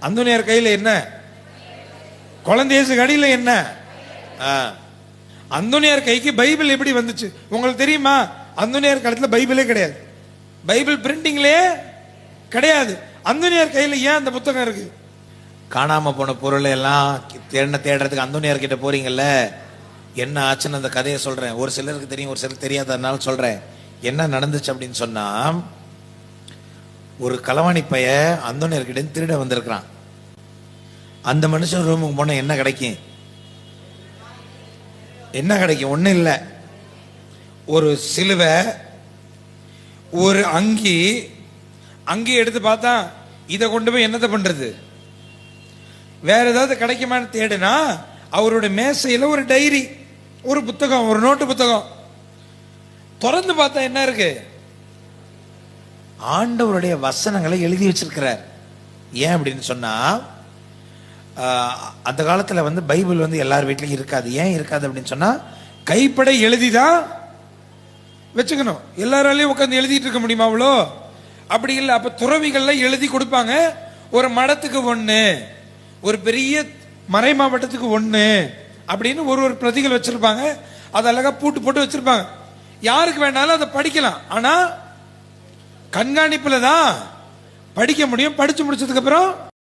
அந்தோனியார் கையில் என்ன? குழந்தையேசு கடியில் என்ன? ஆ. அந்தோனியார் கைக்கு பைபிள் எப்படி வந்துச்சு? உங்களுக்கு தெரியுமா? அந்தோனியார் காலத்தில் பைபிளே கிடையாது. பைபிள் பிரிண்டிங்லே கிடையாது. அந்தோனியார் கையில் ஏன் அந்த புத்தகம் இருக்கு? காணாம போன பொருளை எல்லாம் தேடின தேடுறதுக்கு அந்தோனியார் கிட்ட போறீங்கல்ல? என்ன ஆச்சுன்னு அந்த கதையை சொல்றேன். ஒரு சிலருக்கு தெரியும் ஒரு சிலருக்கு தெரியாததுனால சொல்றேன். என்ன நடந்துச்சு அப்படின்னு சொன்னா ஒரு களவாணி பைய அந்தோனியர்கிட்ட திருட வந்திருக்கிறான். அந்த மனுஷன் ரூமுக்கு போனா என்ன கிடைக்கும்? என்ன கிடைக்கும்? ஒன்றும் இல்லை. ஒரு சிலுவை ஒரு அங்கி அங்கி எடுத்து பார்த்தா இதை கொண்டு போய் என்னத்தை பண்றது? வேற ஏதாவது கிடைக்குமான்னு தேடுனா அவரோட மேசையில் ஒரு டைரி ஒரு புத்தகம் ஒரு நோட்டு புத்தகம். திறந்து பார்த்தா என்ன இருக்கு? ஆண்டவருடைய வசனங்களை எழுதி வச்சிருக்கிறார். ஏன் அப்படின்னு சொன்னா அந்த காலத்துல வந்து பைபிள் வந்து எல்லார் வீட்லயும் இருக்காது. ஏன் இருக்காது அப்படின்னு சொன்னா கைப்பட எழுதிதான் வச்சுக்கணும். எல்லாராலையும் உட்காந்து எழுதிட்டு இருக்க முடியுமா அவ்வளோ? அப்படி இல்லை. அப்ப துறவிகள்ல எழுதி கொடுப்பாங்க. ஒரு மடத்துக்கு ஒண்ணு ஒரு பெரிய மறை மாவட்டத்துக்கு ஒண்ணு அப்படின்னு ஒரு ஒரு பிரதிகள் வச்சிருப்பாங்க. அதை அழகா பூட்டு போட்டு வச்சிருப்பாங்க. யாருக்கு வேணாலும் அதை படிக்கலாம். ஆனா கண்காணிப்பில் தான் படிக்க முடியும். படித்து முடிச்சதுக்கப்புறம்